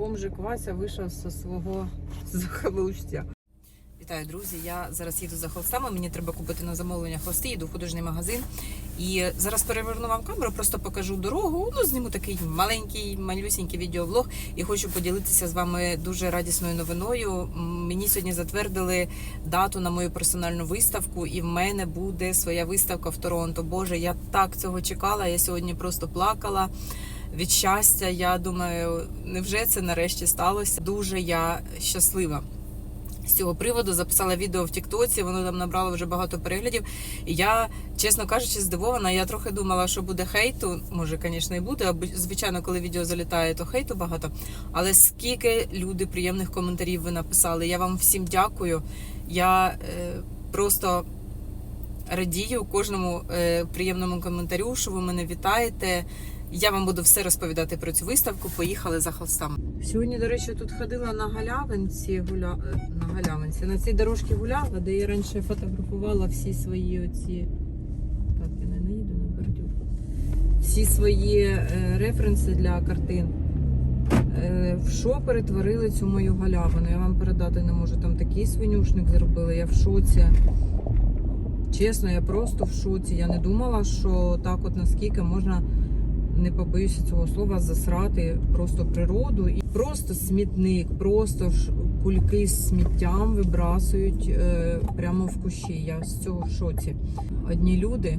бомжик Вася вийшов зі свого захолустя. Вітаю, друзі! Я зараз їду за холстами. Мені треба купити на замовлення холсти, їду в художній магазин. І зараз переверну вам камеру, просто покажу дорогу. Ну, зніму такий маленький, малюсінький відеоблог. І хочу поділитися з вами дуже радісною новиною. Мені сьогодні затвердили дату на мою персональну виставку, і в мене буде своя виставка в Торонто. Боже, я так цього чекала. Я сьогодні просто плакала від щастя. Я думаю, невже це нарешті сталося? Дуже я щаслива. З цього приводу записала відео в Тіктоці, воно там набрало вже багато переглядів. І я, чесно кажучи, здивована. Я трохи думала, що буде хейту. Може, звісно, і буде. Аби- Звичайно, коли відео залітає, то хейту багато. Але скільки люди приємних коментарів ви написали. Я вам всім дякую. Я е, просто радію кожному е, приємному коментарю, що ви мене вітаєте. Я вам буду все розповідати про цю виставку. Поїхали за холстами. Сьогодні, до речі, тут ходила на галявинці, гуля... е, на галявинці. На цій дорожці гуляла, де я раніше фотографувала всі свої оці. Так, я не наїду на бордюр. Всі свої е, референси для картин. Е, в що перетворили цю мою галявину? Я вам передати не можу. Там такий свинюшник зробили, я в шоці. Чесно, я просто в шоці. Я не думала, що так от наскільки можна, не побоюся цього слова, засрати просто природу. І просто смітник, просто ж кульки з сміттям вибрасують е, прямо в кущі. Я з цього в шоці. Одні люди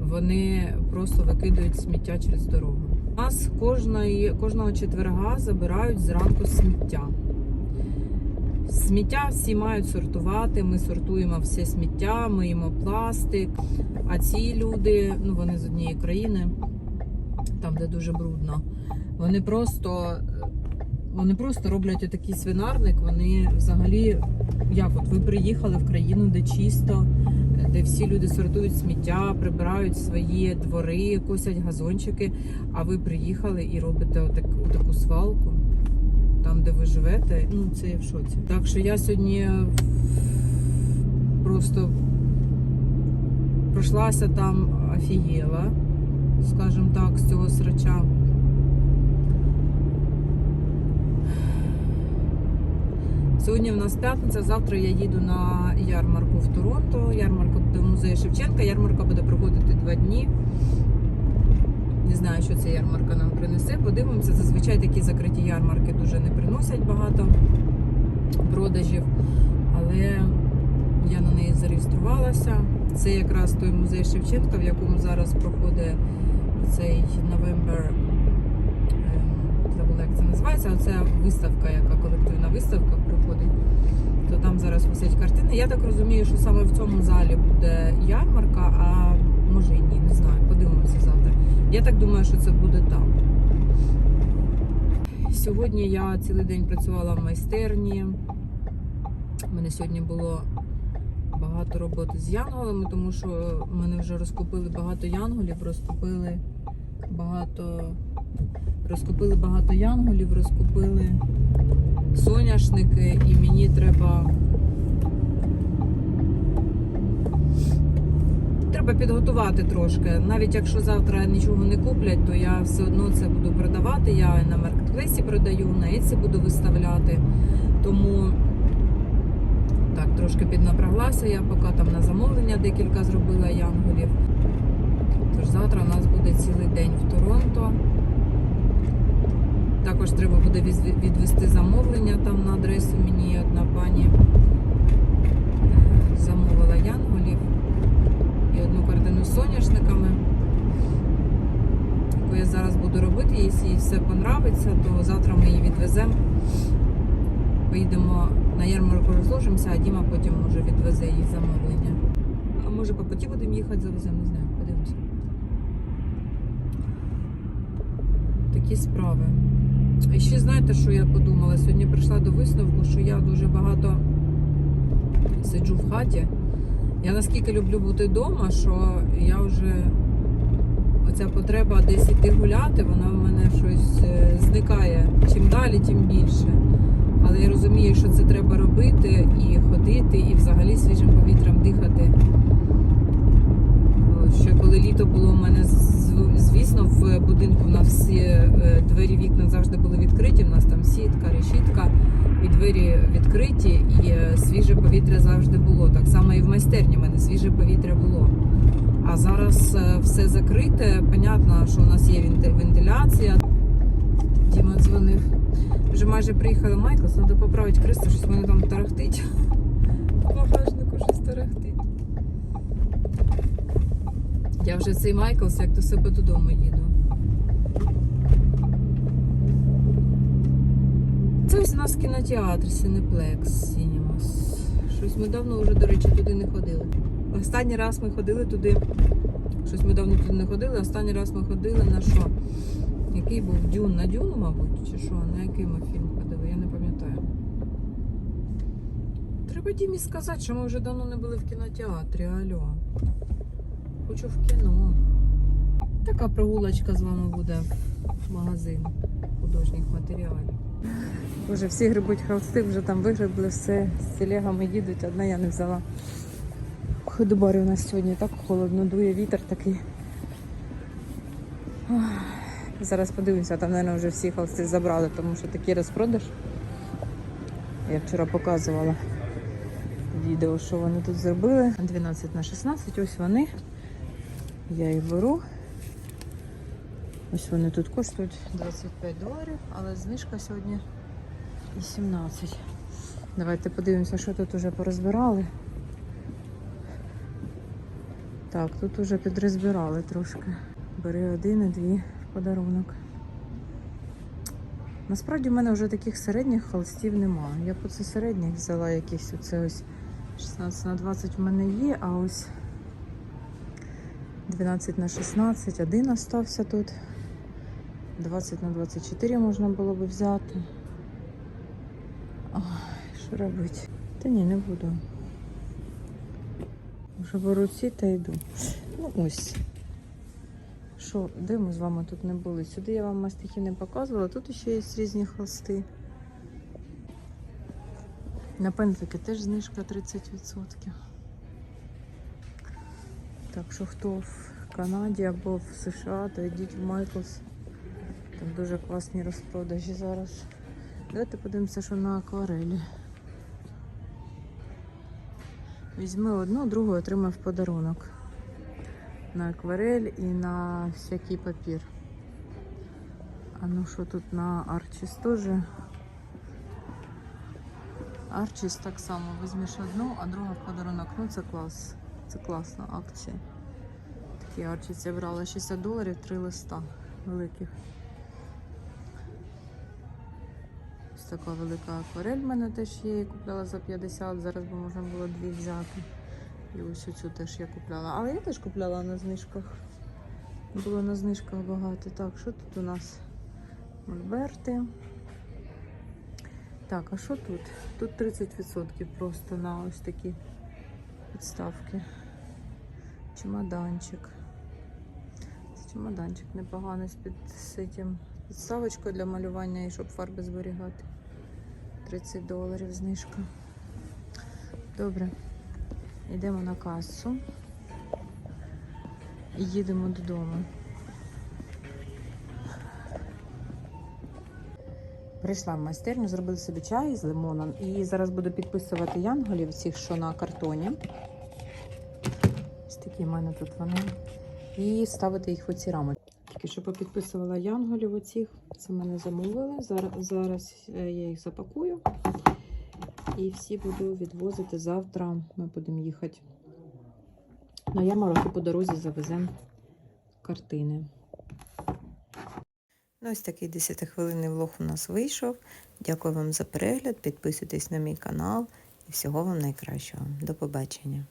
вони просто викидають сміття через дорогу. У нас кожної, кожного четверга забирають зранку сміття. Сміття всі мають сортувати. Ми сортуємо все сміття, миємо пластик. А ці люди, ну вони з однієї країни, там де дуже брудно. Вони просто, вони просто роблять такий свинарник. Вони взагалі, як от ви приїхали в країну, де чисто, де всі люди сортують сміття, прибирають свої двори, косять газончики. А ви приїхали і робите отак, отаку свалку там, де ви живете, ну це я в шоці. Так що я сьогодні просто пройшлася там офігела, скажімо так, з цього срача. Сьогодні в нас п'ятниця, завтра я їду на ярмарку в Торонто. Ярмарка буде в музеї Шевченка. Ярмарка буде проходити два дні. Не знаю, що ця ярмарка нам принесе. Подивимося. Зазвичай такі закриті ярмарки дуже не приносять багато продажів. Але я на неї зареєструвалася. Це якраз той музей Шевченка, в якому зараз проходить цей November, ем, забула, як це називається. Оце виставка, яка колективна виставка проходить. То там зараз висять картини. Я так розумію, що саме в цьому залі буде ярмарка, а може і ні, не знаю. Подивимося завтра. Я так думаю, що це буде там. Сьогодні я цілий день працювала в майстерні. У мене сьогодні було багато роботи з янголами, тому що мене вже розкупили багато янголів, розкупили багато, розкупили багато янголів, розкупили соняшники, і мені треба. Треба підготувати трошки. Навіть якщо завтра нічого не куплять, то я все одно це буду продавати. Я на маркетплейсі продаю, на Etsy буду виставляти. Тому так, трошки піднапряглася я, поки там на замовлення декілька зробила янголів. Тож завтра у нас буде цілий день в Торонто. Також треба буде відвести замовлення там на адресу. Мені одна пані е, замовила янголів і одну картину з соняшниками, яку я зараз буду робити. Якщо їй все понравиться, то завтра ми її відвеземо. Поїдемо на ярмарку розложимося, а Діма потім може відвезе їй замовлення. А може по путі будемо їхати, завеземо, не знаю, подивимося. Такі справи. І ще знаєте, що я подумала? Сьогодні прийшла до висновку, що я дуже багато сиджу в хаті. Я наскільки люблю бути вдома, що я вже оця потреба десь іти гуляти, вона в мене щось е, зникає. Чим далі, тим більше. Але я розумію, що це треба робити і ходити, і взагалі свіжим повітрям дихати. Ще коли літо було, у мене звісно, в будинку в нас всі е, двері вікна завжди були відкриті. У нас там сітка, решітка, і двері відкриті, і е, свіже повітря завжди було. Так само і в майстерні в мене свіже повітря було. А зараз е, все закрите. Понятно, що у нас є вентиляція. Діма дзвонив. Вже майже приїхали Майклс, треба поправити кресту, щось мене там тарахтить. У багажнику щось тарахтить. Я вже цей Майклс як до себе додому їду. Це ось у нас кінотеатр Синеплекс Cinema. Щось ми давно вже, до речі, туди не ходили. Останній раз ми ходили туди. Щось ми давно туди не ходили. Останній раз ми ходили на що? Який був Дюн? На Дюну, мабуть, чи що? На який ми фільм ходили? Я не пам'ятаю. Треба Дімі сказати, що ми вже давно не були в кінотеатрі. Алло. Хочу в кіно. Така прогулочка з вами буде в магазин художніх матеріалів. Боже, всі грибуть холсти, вже там вигребли все, з телегами їдуть, одна я не взяла. Ходобарі у нас сьогодні так холодно, дує вітер такий. Ох, Зараз подивимося, там, мабуть, вже всі холсти забрали, тому що такий розпродаж. Я вчора показувала відео, що вони тут зробили. 12 на 16, ось вони. Я їх беру. Ось вони тут коштують 25 доларів, але знижка сьогодні 18. Давайте подивимося, що тут уже порозбирали. Так, тут уже підрозбирали трошки. Бери один і дві в подарунок. Насправді в мене вже таких середніх холстів нема. Я по це середніх взяла якісь оце ось 16 на 20 в мене є, а ось 12 на 16, один остався тут. 20 на 24 можна було би взяти. Ой, що робити? Та ні, не буду. Вже беру ці та йду. Ну ось. Що, де ми з вами тут не були? Сюди я вам мастихи не показувала, тут ще є різні холсти. На пензлики теж знижка 30%. Так що хто в Канаді або в США, то йдіть в Майклс. Там дуже класні розпродажі зараз. Давайте подивимося, що на акварелі. Візьми одну, другу отримай в подарунок. На акварель і на всякий папір. А ну що тут на Арчіс теж? Арчіс так само. Візьмеш одну, а друга в подарунок. Ну це клас. Це класна акція. Такі Арчіс я брала 60 доларів, 3 листа великих. Така велика акварель в мене теж є. Я купляла за 50, зараз би можна було дві взяти. І ось оцю теж я купляла. Але я теж купляла на знижках. Було на знижках багато. Так, що тут у нас? Мольберти. Так, а що тут? Тут 30% просто на ось такі підставки. Чемоданчик. Чемоданчик непоганий з під з цим підставочкою для малювання і щоб фарби зберігати. 30 доларів знижка. Добре. Йдемо на касу і їдемо додому. Прийшла в майстерню, зробили собі чай з лимоном і зараз буду підписувати янголів, цих, що на картоні. Ось такі в мене тут вони. І ставити їх в оці рами. Тільки що попідписувала янголів оцих. Це мене замовили. Зараз, зараз е, я їх запакую. І всі буду відвозити завтра. Ми будемо їхати на ярмарок і по дорозі завеземо картини. Ну, ось такий 10-хвилинний влог у нас вийшов. Дякую вам за перегляд. Підписуйтесь на мій канал і всього вам найкращого. До побачення.